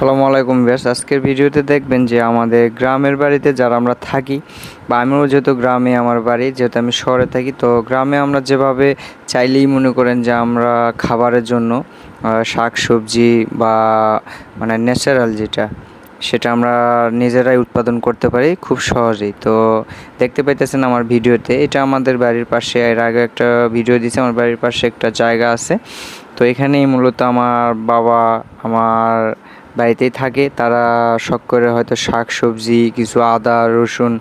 আসসালামু আলাইকুম ব্যাস আজকের ভিডিওতে দেখবেন যে আমাদের গ্রামের বাড়িতে যারা আমরা থাকি, বা আমিও যেহেতু গ্রামে আমার বাড়ি, যেহেতু আমি শহরে থাকি, তো গ্রামে আমরা যেভাবে চাইলেই মনে করেন যে আমরা খাবারের জন্য শাক সবজি বা মানে ন্যাচারাল যেটা, সেটা আমরা নিজেরাই উৎপাদন করতে পারি খুব সহজেই। তো দেখতে পাইতেছেন আমার ভিডিওতে, এটা আমাদের বাড়ির পাশে, এর আগে একটা ভিডিও দিয়েছে, আমার বাড়ির পাশে একটা জায়গা আছে। তো এখানেই মূলত আমার বাবা, আমার বাড়িতেই থাকে। তারা শখ করে হয়তো শাক, সবজি, কিছু আদা, রসুন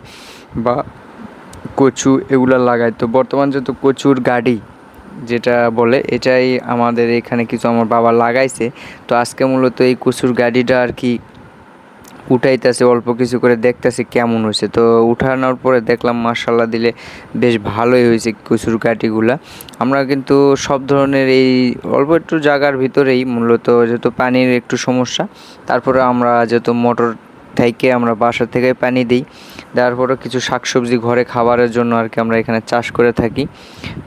বা কচু এগুলো লাগায়। তো বর্তমান যেহেতু কচুর গাড়ি যেটা বলে, এটাই আমাদের এখানে কিছু আমার বাবা লাগাইছে। তো আজকে মূলত এই কচুর গাড়িটা আর কি উঠাইতেছে, অল্প কিছু করে দেখতেছি কেমন হয়েছে তো উঠানোর পরে দেখলাম মার্শাল্লাহ দিলে বেশ ভালোই হয়েছে কচুর কাঠিগুলা। আমরা কিন্তু সব ধরনের এই অল্প একটু জায়গার ভিতরেই মূলত যেহেতু পানির একটু সমস্যা, তারপরে আমরা যেহেতু মোটর থেকে আমরা বাসা থেকে পানি দিই দেওয়ার পরে কিছু শাকসবজি ঘরে খাবারের জন্য আর কি আমরা এখানে চাষ করে থাকি।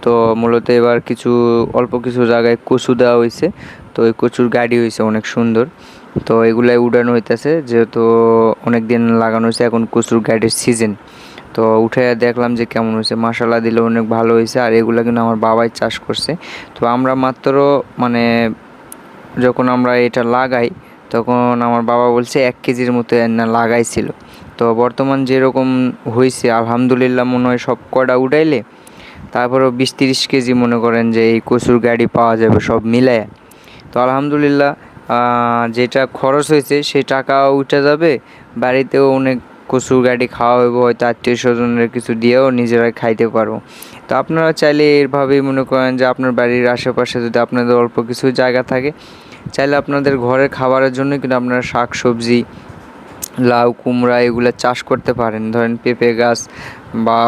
তো মূলত এবার কিছু, অল্প কিছু জায়গায় কচু দেওয়া হয়েছে তো ওই কচুর গাড়ি হয়েছে অনেক সুন্দর। তো এগুলাই উড়ানো হইতেছে, যেহেতু অনেক দিন লাগানো হয়েছে এখন কচুর গাড়ির সিজন তো উঠে দেখলাম যে কেমন হয়েছে মশালা দিলে অনেক ভালো হয়েছে আর এগুলো কিন্তু আমার বাবাই চাষ করছে। তো আমরা মাত্র মানে যখন আমরা এটা লাগাই, তখন আমার বাবা বলছে এক কেজির মতো না লাগাইছিল। তো বর্তমান যেরকম হয়েছে আলহামদুলিল্লাহ মনে হয় সব কটা উঠাইলে তারপরেও বিশ তিরিশ কেজি মনে করেন যে এই কচুর গাড়ি পাওয়া যাবে সব মিলায় তো আলহামদুলিল্লাহ যেটা খরচ হয়েছে, সেই টাকাও উঠে যাবে। বাড়িতেও অনেক কচুর গাড়ি খাওয়া হইব, হয়তো আত্মীয় স্বজনের কিছু দিয়েও নিজেরাই খাইতে পারব। তো আপনারা চাইলে এরভাবেই মনে করেন যে আপনার বাড়ির আশেপাশে যদি আপনাদের অল্প কিছু জায়গা থাকে, চাইলে আপনাদের ঘরের খাবারের জন্য কিন্তু আপনারা শাক সবজি লাউ, কুমড়া এগুলো চাষ করতে পারেন। ধরেন পেঁপে গাছ বা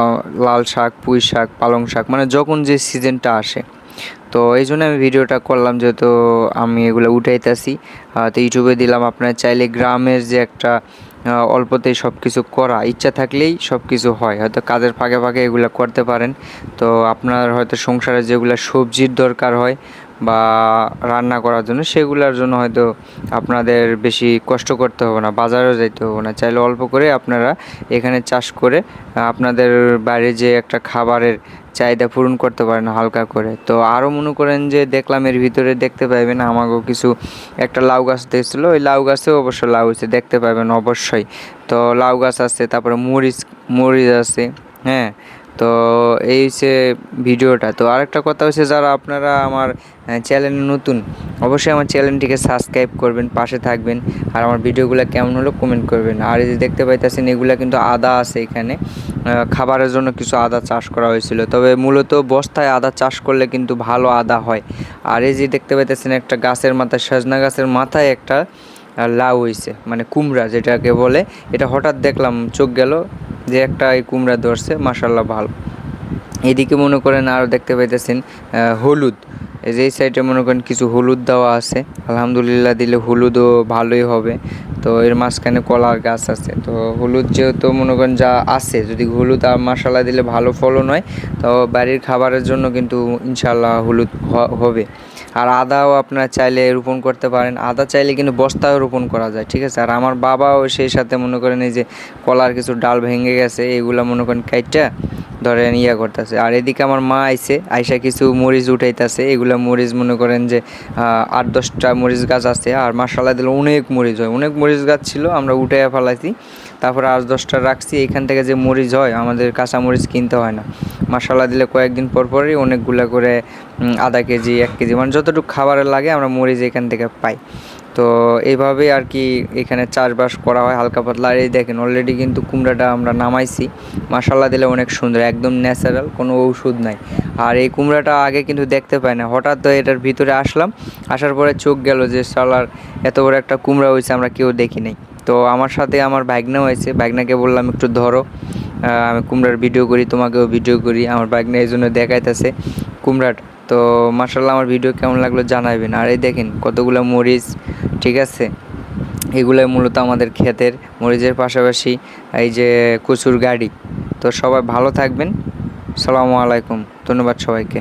লাল শাক, পুঁই শাক, পালং শাক মানে যখন যে সিজনটা আসে। তো এই জন্য আমি ভিডিওটা করলাম যেহেতু আমি এগুলো উঠাইতেছি। তো ইউটিউবে দিলাম আপনার চাইলে গ্রামের যে একটা অল্পতেই সব কিছু করা, ইচ্ছা থাকলেই সব কিছু হয়। হয়তো কাজের ফাঁকে ফাঁকে এগুলো করতে পারেন। তো আপনার হয়তো সংসারে যেগুলো সবজির দরকার হয় বা রান্না করার জন্য, সেগুলোর জন্য হয়তো আপনাদের বেশি কষ্ট করতে হবে না, বাজারেও যাইতে হবে না। চাইলে অল্প করে আপনারা এখানে চাষ করে আপনাদের বাইরে যে একটা খাবারের চাহিদা পূরণ করতে পারেন হালকা করে। তো আরও মনে করেন যে দেখলাম এর ভিতরে দেখতে পাইবেন আমাকেও কিছু একটা লাউ গাছ দেখছিলো, ওই লাউ গাছেও অবশ্য লাউ হয়েছে দেখতে পাবেন অবশ্যই। তো লাউ গাছ আছে, তারপরে মরিচ মরিচ আছে হ্যাঁ তো এই হচ্ছে ভিডিওটা। তো আরেকটা কথা হচ্ছে যারা আপনারা আমার চ্যানেলে নতুন, অবশ্যই আমার চ্যানেলটিকে সাবস্ক্রাইব করবেন, পাশে থাকবেন, আর আমার ভিডিওগুলো কেমন হলো কমেন্ট করবেন। আর এই যে দেখতে পাইতেছেন, এগুলো কিন্তু আদা আছে এখানে। খাবারের জন্য কিছু আদা চাষ করা হয়েছিল। তবে মূলত বস্তায় আদা চাষ করলে কিন্তু ভালো আদা হয়। আর এই যে দেখতে পাইতেছেন, একটা গাছের মাথায়, সজনা গাছের মাথায় একটা লাউ হয়েছে মানে কুমড়া যেটাকে বলে। এটা হঠাৎ দেখলাম, চোখ গেল যে একটা এই কুমড়া ধরছে মাসাল্লাহ ভালো। এদিকে মনে করেন আরও দেখতে পাইতেছেন হলুদ। এই যে সাইডে মনে করেন কিছু হলুদ দেওয়া আছে। আলহামদুলিল্লাহ দিলে হলুদও ভালোই হবে। তো এর মাঝখানে কলার গাছ আছে। তো হলুদ যেহেতু মনে করেন যা আছে, যদি হলুদ আর মশালা দিলে ভালো ফলন হয়, তো বাড়ির খাবারের জন্য কিন্তু ইনশাল্লাহ হলুদ হবে। আর আদাও আপনারা চাইলে রোপণ করতে পারেন। আদা চাইলে কিন্তু বস্তায় রোপণ করা যায়, ঠিক আছে? আর আমার বাবাও সেই সাথে মনে করেন এই যে কলার কিছু ডাল ভেঙে গেছে এগুলো মনে করেন কাইটটা ধরেন ইয়া করতেছে। আর এদিকে আমার মা আইছে, আইসা কিছু মরিচ উঠাইতেছে, এগুলো মরিচ মনে করেন যে আট দশটা মরিচ গাছ আছে। আর মাসালা দিলে অনেক মরিচ হয়। অনেক মরিচ গাছ ছিল, আমরা উঠাইয়া ফেলাইছি। তারপরে আট দশটা রাখছি, এখান থেকে যে মরিচ হয়, আমাদের কাঁচা মরিচ কিনতে হয় না। মশলা দিলে কয়েকদিন পর পরই অনেকগুলো করে আধা কেজি, এক কেজি মানে যতটুকু খাবারের লাগে আমরা মরিচ এখান থেকে পাই। তো এইভাবে আর কি এখানে চাষবাস করা হয় হালকা পাতলা। আর এই দেখেন অলরেডি কিন্তু কুমড়াটা আমরা নামাইছি। মশালা দিলে অনেক সুন্দর, একদম ন্যাচারাল কোনো ওষুধ নাই। আর এই কুমড়াটা আগে কিন্তু দেখতে পাই না। হঠাৎ এটার ভিতরে আসলাম, আসার পরে চোখ গেল যে সালার এত বড় একটা কুমড়া হয়েছে, আমরা কেউ দেখি নাই। তো আমার সাথে আমার ভাগনাও হয়েছে। ভাগনাকে বললাম, একটু ধরো। আমি কুমড়ার ভিডিও করি, তোমাকেও ভিডিও করি, আমার বাইক নিয়ে এই জন্য দেখাইতেছে কুমড়ার। তো মার্শাল্লাহ আমার ভিডিও কেমন লাগল জানাবেন আর এই দেখেন কতগুলো মরিচ, ঠিক আছে? এগুলোই মূলত আমাদের ক্ষেতের মরিচের পাশাপাশি এই যে কচুর গাড়ি। তো সবাই ভালো থাকবেন। সালামু আলাইকুম। ধন্যবাদ সবাইকে।